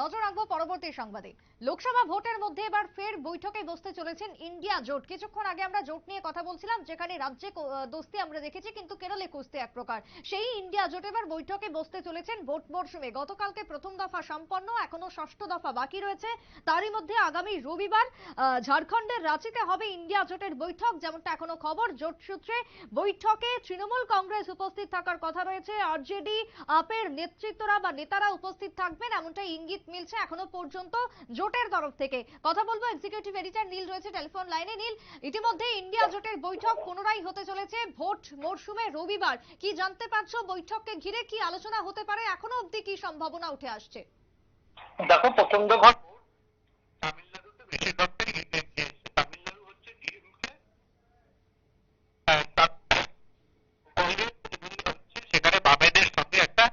নজর রাখব পরবর্তী সংবাদে। লোকসভা ভোটের মধ্যে এবার ফের বৈঠকে বসতে চলেছেন ইন্ডিয়া জোট। কিছুক্ষণ আগে আমরা জোট নিয়ে কথা বলছিলাম, যেখানে রাজ্যে দোস্তি আমরা দেখেছি, কিন্তু কেরলে কুস্তি এক প্রকার। সেই ইন্ডিয়া জোট এবার বৈঠকে বসতে চলেছেন ভোট মরশুমে। গতকালকে প্রথম দফা সম্পন্ন, এখনও ষষ্ঠ দফা বাকি রয়েছে। তারই মধ্যে আগামী রবিবার ঝাড়খণ্ডের রাঁচিতে হবে ইন্ডিয়া জোটের বৈঠক, যেমনটা এখনও খবর। জোট সূত্রে বৈঠকে তৃণমূল কংগ্রেস উপস্থিত থাকার কথা রয়েছে। আরজেডি আপের নেতৃত্বরা বা নেতারা উপস্থিত থাকবেন, এমনটাই ইঙ্গিত মিলছে এখনও পর্যন্ত জোটের তরফ থেকে। কথা বলব এক্সিকিউটিভ এডিটর নীল রয়েছে টেলিফোন লাইনে নীল, ইতিমধ্যে ইন্ডিয়া জোটের বৈঠক পুনরায় হতে চলেছে ভোট মরশুমে রবিবার। কি জানতে পারছ বৈঠককে ঘিরে? কি আলোচনা হতে পারে? এখনও অবধি কি সম্ভাবনা উঠে আসছে? দেখো, প্রচণ্ড যখন তামিলনাড়ুতে বেশিরভাগটাই হেঁটে এসছে তামিলনাড়ু হচ্ছে ডিএমকে কংগ্রেস এবং হচ্ছে সেখানে বামেদের সঙ্গে একটা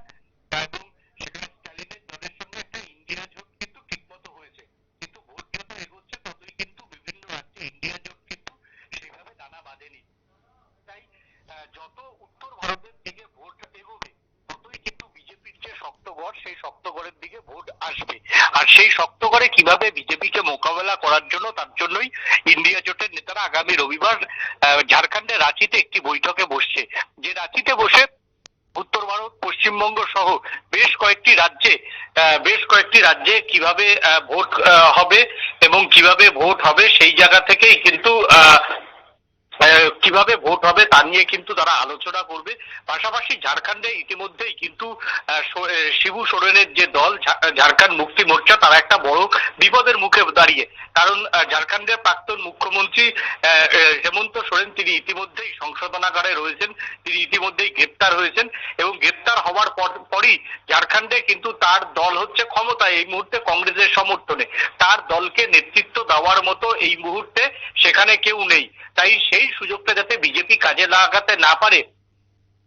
এবং সেখানে স্ট্যালিনের দলের সঙ্গে একটা ইন্ডিয়া জোট কিন্তু ঠিকমতো হয়েছে কিন্তু ভোট যত এগোচ্ছে ততই কিন্তু বিভিন্ন রাজ্যে ইন্ডিয়া জোট কিন্তু সেভাবে দানা বাঁধেনি তাই আহ, যত উত্তর ভারতের দিকে ভোট এগোবে ততই কিন্তু বিজেপির যে শক্তগড় সেই শক্তগড়ের দিকে ভোট আসবে আর সেই শক্তগড়ে কীভাবে বিজেপিকে মোকাবেলা করার জন্য তার জন্যই ইন্ডিয়া জোটের নেতারা আগামী রবিবার ঝাড়খণ্ডের রাঁচিতে একটি বৈঠকে বসছে। যে রাঁচিতে বসে উত্তর ভারত, পশ্চিমবঙ্গ সহ বেশ কয়েকটি রাজ্যে বেশ কয়েকটি রাজ্যে কীভাবে ভোট হবে এবং কীভাবে ভোট হবে সেই জায়গা থেকেই কিন্তু কীভাবে ভোট হবে তা নিয়ে কিন্তু তারা আলোচনা করবে। পাশাপাশি ঝাড়খণ্ডে ইতিমধ্যেই কিন্তু শিবু সোরেনের যে দল ঝাড়খণ্ড মুক্তি মোর্চা, তারা একটা বড় বিপদের মুখে দাঁড়িয়ে। কারণ ঝাড়খণ্ডের প্রাক্তন মুখ্যমন্ত্রী হেমন্ত সোরেন, তিনি ইতিমধ্যেই সংশোধনাগারে রয়েছেন। তিনি ইতিমধ্যেই গ্রেপ্তার হয়েছেন এবং গ্রেপ্তার হওয়ার পর- পরই ঝাড়খণ্ডে কিন্তু তার দল হচ্ছে ক্ষমতা এই মুহূর্তে কংগ্রেসের সমর্থনে। তার দলকে নেতৃত্ব দেওয়ার মতো এই মুহূর্তে সেখানে কেউ নেই। তাই সেই সুযোগটা যাতে বিজেপি কাজে লাগাতে না পারে,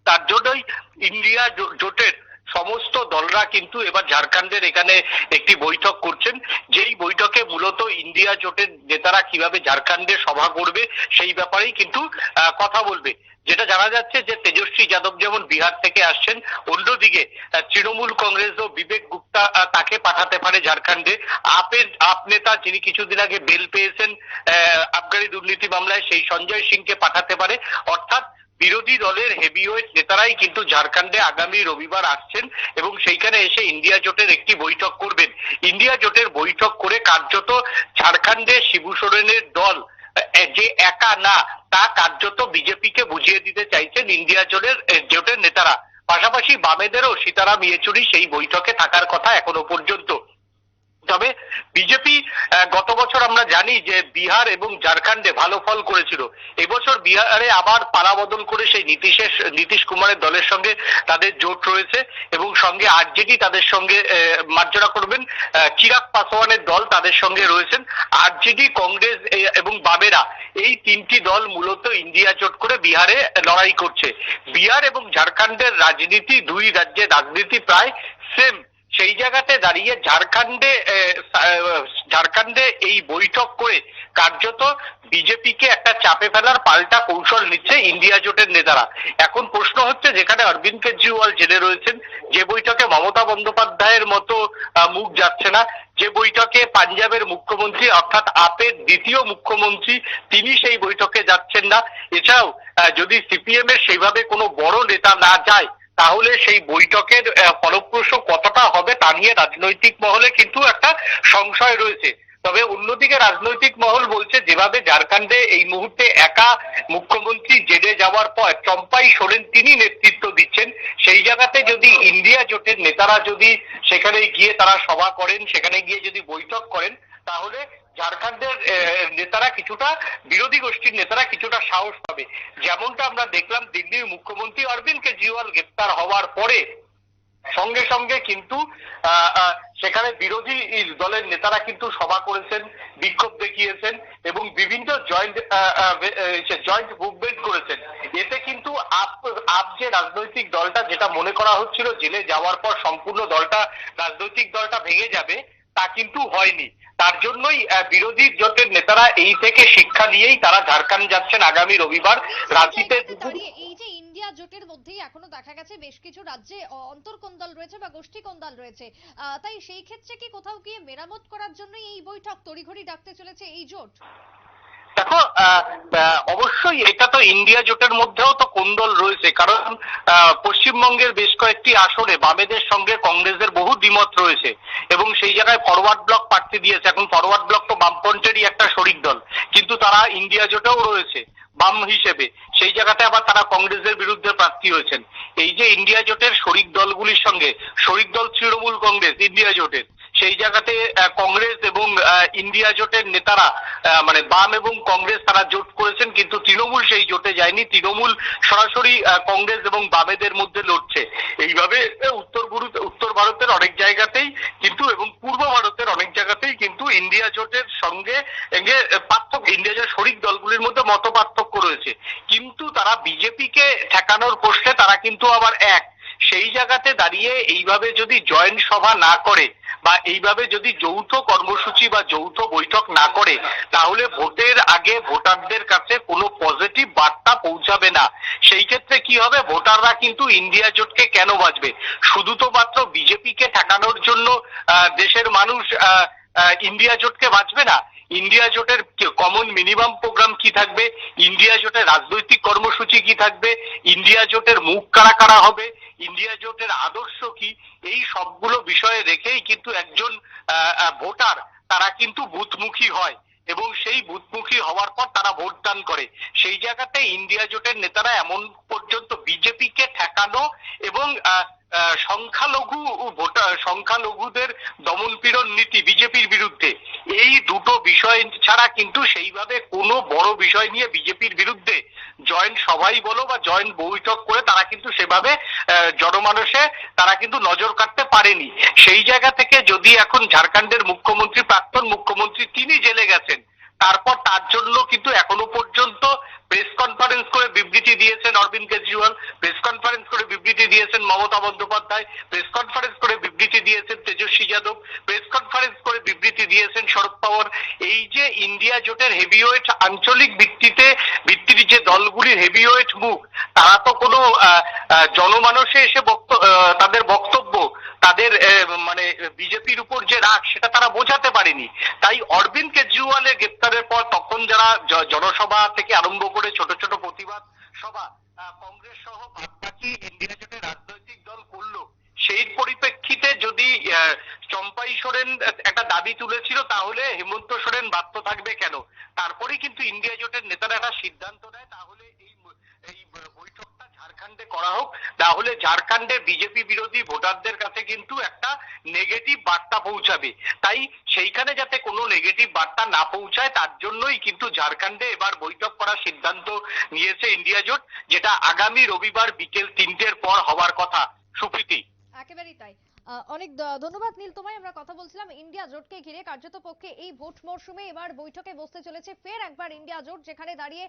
তার জন্যই ইন্ডিয়া জোটের সমস্ত দলরা কিন্তু এবার ঝাড়খণ্ডের এখানে একটি বৈঠক করছেন। যেই বৈঠকে মূলত ইন্ডিয়া জোটের নেতারা কীভাবে ঝাড়খণ্ডে সভা করবে সেই ব্যাপারেই কিন্তু কথা বলবে। যেটা জানা যাচ্ছে যে তেজস্বী যাদব যেমন বিহার থেকে আসছেন, অন্যদিকে তৃণমূল কংগ্রেস ও বিবেক গুপ্তা তাকে পাঠাতে পারে ঝাড়খণ্ডে। আপের, আপ নেতা যিনি কিছুদিন আগে বেল পেয়েছেন আবগারি দুর্নীতি মামলায়, সেই সঞ্জয় সিংকে পাঠাতে পারে। অর্থাৎ বিরোধী দলের হেভিওয়েট নেতারাই কিন্তু ঝাড়খণ্ডে আগামী রবিবার আসছেন এবং সেইখানে এসে ইন্ডিয়া জোটের একটি বৈঠক করবেন। ইন্ডিয়া জোটের বৈঠক করে কার্যত ঝাড়খণ্ডে শিবু সোরেনের দল যে একা না, তা কার্যত বিজেপিকে বুঝিয়ে দিতে চাইছেন ইন্ডিয়া জোটের জোটের নেতারা। পাশাপাশি বামেদেরও সীতারাম ইয়েচুরি সেই বৈঠকে থাকার কথা এখনও পর্যন্ত। গত বছর আমরা জানি যে বিহার এবং ঝাড়খণ্ডে ভালো ফল করেছিল। এবছর বিহারে আবার পালা বদল করে সেই নীতিশের নীতিশ কুমারের দলের সঙ্গে তাদের জোট রয়েছে এবং সঙ্গে আরজেডি তাদের সঙ্গে মার্জনা করবেন। চিরাগ পাসওয়ানের দল তাদের সঙ্গে রয়েছেন। আরজেডি, কংগ্রেস এবং বামেরা এই তিনটি দল মূলত ইন্ডিয়া জোট করে বিহারে লড়াই করছে। বিহার এবং ঝাড়খণ্ডের রাজনীতি দুই রাজ্যের রাজনীতি প্রায় সেম সেই জায়গাতে দাঁড়িয়ে ঝাড়খণ্ডে ঝাড়খণ্ডে এই বৈঠক করে কার্যত বিজেপিকে একটা চাপে ফেলার পাল্টা কৌশল নিচ্ছে ইন্ডিয়া জোটের নেতারা। এখন প্রশ্ন হচ্ছে, যেখানে অরবিন্দ কেজরিওয়াল জেলে রয়েছেন, যে বৈঠকে মমতা বন্দ্যোপাধ্যায়ের মতো মুখ যাচ্ছে না, যে বৈঠকে পাঞ্জাবের মুখ্যমন্ত্রী অর্থাৎ আপের দ্বিতীয় মুখ্যমন্ত্রী, তিনি সেই বৈঠকে যাচ্ছেন না। এছাড়াও যদি সিপিএম এর সেইভাবে কোনো বড় নেতা না যায় তাহলে সেই বৈঠকের ফলপ্রসূ কতটা হবে তা নিয়ে রাজনৈতিক মহলে কিন্তু একটা সংশয় রয়েছে। তবে অন্যদিকে রাজনৈতিক মহল বলছে, যেভাবে ঝাড়খণ্ডে এই মুহূর্তে একা মুখ্যমন্ত্রী জেলে যাওয়ার পর চম্পাই সোরেন তিনি নেতৃত্ব দিচ্ছেন, সেই জায়গাতে যদি ইন্ডিয়া জোটের নেতারা যদি সেখানে গিয়ে তারা সভা করেন, সেখানে গিয়ে যদি বৈঠক করেন, তাহলে ঝাড়খণ্ডের নেতারা কিছুটা বিরোধী গোষ্ঠীর নেতারা কিছুটা সাহস পাবে। যেমনটা আমরা দেখলাম দিল্লির মুখ্যমন্ত্রী অরবিন্দ কেজরিওয়াল গ্রেপ্তার হওয়ার পরে, সঙ্গে সঙ্গে কিন্তু সেখানে বিরোধী দলের নেতারা কিন্তু সভা করেছেন, বিক্ষোভ দেখিয়েছেন এবং বিভিন্ন জয়েন্ট জয়েন্ট মুভমেন্ট করেছেন। এতে কিন্তু আপ যে রাজনৈতিক দলটা, যেটা মনে করা হচ্ছিল জেলে যাওয়ার পর সম্পূর্ণ দলটা, রাজনৈতিক দলটা ভেঙে যাবে তা কিন্তু হয়নি। তার জন্যই বিরোধী জোটের নেতারা এই থেকে শিক্ষা নিয়েই তারা ঝাড়খণ্ড যাচ্ছেন আগামী রবিবার। রাঁচিতে এই যে ইন্ডিয়া জোটের মধ্যেই এখনও দেখা গেছে বেশ কিছু রাজ্যে অন্তর্কন্দল রয়েছে বা গোষ্ঠী কন্দল রয়েছে তাই সেই ক্ষেত্রে কি কোথাও গিয়ে মেরামত করার জন্যই এই বৈঠক তড়িঘড়ি ডাকতে চলেছে এই জোট? দেখো অবশ্যই এটা তো ইন্ডিয়া জোটের মধ্যেও তো কোন্দল রয়েছে। কারণ পশ্চিমবঙ্গের বেশ কয়েকটি আসনে বামেদের সঙ্গে কংগ্রেসের বহু দ্বিমত রয়েছে এবং সেই জায়গায় ফরওয়ার্ড ব্লক প্রার্থী দিয়েছে। এখন ফরওয়ার্ড ব্লক তো বামপন্থেরই একটা শরিক দল, কিন্তু তারা ইন্ডিয়া জোটেও রয়েছে, বাম হিসেবে। সেই জায়গাতে আবার তারা কংগ্রেসের বিরুদ্ধে প্রার্থী হয়েছেন। এই যে ইন্ডিয়া জোটের শরিক দলগুলির সঙ্গে, শরিক দল তৃণমূল কংগ্রেস, ইন্ডিয়া জোটের সেই জায়গাতে কংগ্রেস এবং ইন্ডিয়া জোটের নেতারা মানে বাম এবং কংগ্রেস তারা জোট করেছেন, কিন্তু তৃণমূল সেই জোটে যায়নি। তৃণমূল সরাসরি কংগ্রেস এবং বামেদের মধ্যে লড়ছে। এইভাবে উত্তর উত্তর ভারতের অনেক জায়গাতেই কিন্তু, এবং পূর্ব ভারতের অনেক জায়গাতেই কিন্তু ইন্ডিয়া জোটের সঙ্গে পার্থক্য, ইন্ডিয়া জোটের শরিক দলগুলির মধ্যে মত পার্থক্য রয়েছে। কিন্তু তারা বিজেপিকে ঠেকানোর প্রশ্নে তারা কিন্তু আবার এক। সেই জায়গাতে দাঁড়িয়ে এইভাবে যদি জয়েন্ট সভা না করে বা এইভাবে যদি যৌথ কর্মসূচি বা যৌথ বৈঠক না করে, তাহলে ভোটের আগে ভোটারদের কাছে কোনো পজিটিভ বার্তা পৌঁছাবে না। সেই ক্ষেত্রে কি হবে? ভোটাররা কিন্তু ইন্ডিয়া জোটকে কেন বাঁচবে? শুধু তো মাত্র বিজেপিকে ঠেকানোর জন্য দেশের মানুষ ইন্ডিয়া জোটকে বাঁচবে না। ইন্ডিয়া জোটের কমন মিনিমাম প্রোগ্রাম কি থাকবে? ইন্ডিয়া জোটের রাজনৈতিক কর্মসূচি কি থাকবে? ইন্ডিয়া জোটের মুখ কারা কারা হবে? ইন্ডিয়া জোটের আদর্শ কি? এই সবগুলো বিষয়ে রেখেই কিন্তু একজন ভোটার, তারা কিন্তু বুথমুখী হয় এবং সেই বুথমুখী হওয়ার পর তারা ভোটদান করে। সেই জায়গাতে ইন্ডিয়া জোটের নেতারা এমন পর্যন্ত বিজেপিকে ঠেকানো এবং সংখ্যালঘু ভোটার সংখ্যালঘুদের দমনপীড়ন নীতি বিজেপির বিরুদ্ধে। এই দুটো বিষয় ছাড়া কিন্তু সেইভাবে কোনো বড় বিষয় নিয়ে বিজেপির বিরুদ্ধে জয়েন্ট সভাই বলো বা জয়েন্ট বৈঠক করে তারা কিন্তু সেভাবে জনমানসে তারা কিন্তু নজর কাটতে পারেনি। সেই জায়গা থেকে যদি এখন ঝাড়খণ্ডের মুখ্যমন্ত্রী, প্রাক্তন মুখ্যমন্ত্রী তিনি জেলে গেছেন, তারপর তার জন্য কিন্তু এখনও পর্যন্ত প্রেস কনফারেন্স করে বিবৃতি দিয়েছেন অরবিন্দ কেজরিওয়াল। প্রেস কনফারেন্স করে বিবৃতি দিয়েছেন মমতা বন্দ্যোপাধ্যায়। প্রেস কনফারেন্স করে বিবৃতি দিয়েছেন তেজস্বী যাদব। প্রেস কনফারেন্স করে বিবৃতি দিয়েছেন শরদ পাওয়ার। এই যে ইন্ডিয়া জোটের হেভিওয়েট আঞ্চলিক ভিত্তিতে ভিত্তির যে দলগুলির হেভিওয়েট মুখ, তারা তো কোনো জনমানসে এসে তাদের বক্তব্য, তাদের মানে বিজেপির উপর যে রাগ, সেটা তারা বোঝাতে পারেনি। তাই অরবিন্দ কেজরিওয়ালের গ্রেপ্তারের পর তখন যারা জনসভা থেকে আরম্ভ করে ছোট ছোট প্রতিবাদ সভা কংগ্রেস সহ বাদবাকি ইন্ডিয়া জোটের রাজনৈতিক দল করল। সেই পরিপ্রেক্ষিতে যদি চম্পাই সোরেন একটা দাবি তুলেছিল, তাহলে হেমন্ত সোরেন বাধ্য থাকবে কেন? তারপরেই কিন্তু ইন্ডিয়া জোটের নেতারা একটা সিদ্ধান্ত নেয়, তাহলে ঝাড়খণ্ডে করা হোক, তাহলে ঝাড়খণ্ডে বিজেপি বিরোধী ভোটারদের কাছে কিন্তু একটা নেগেটিভ বার্তা পৌঁছাবে। তাই সেইখানে যাতে কোনো নেগেটিভ বার্তা না পৌঁছায়, তার জন্যই কিন্তু ঝাড়খণ্ডে এবার বৈঠক করার সিদ্ধান্ত নিয়েছে ইন্ডিয়া জোট, যেটা আগামী রবিবার বিকেল তিনটের পর হওয়ার কথা। সুপ্রীতি। একেবারেই তাই। অনেক ধন্যবাদ নীল, তোমায় আমরা কথা বলছিলাম ইন্ডিয়া জোটকে ঘিরে। কার্যত পক্ষে এই ভোট মরশুমে এবার বৈঠকে বসতে চলেছে ফের একবার ইন্ডিয়া জোট, যেখানে দাঁড়িয়ে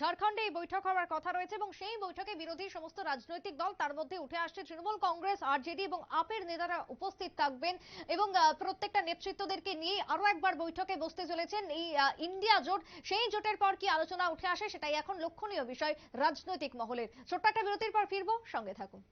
ঝাড়খণ্ডে এই বৈঠক হওয়ার কথা রয়েছে এবং সেই বৈঠকে বিরোধী সমস্ত রাজনৈতিক দল তার মধ্যে উঠে আসছে। তৃণমূল কংগ্রেস, আরজেডি এবং আপের নেতারা উপস্থিত থাকবেন এবং প্রত্যেকটা নেতৃত্বদেরকে নিয়ে আরও একবার বৈঠকে বসতে চলেছেন এই ইন্ডিয়া জোট। সেই জোটের পর কি আলোচনা উঠে আসে সেটাই এখন লক্ষণীয় বিষয় রাজনৈতিক মহলের। ছোট্ট একটা বিরতির পর ফিরবো, সঙ্গে থাকুন।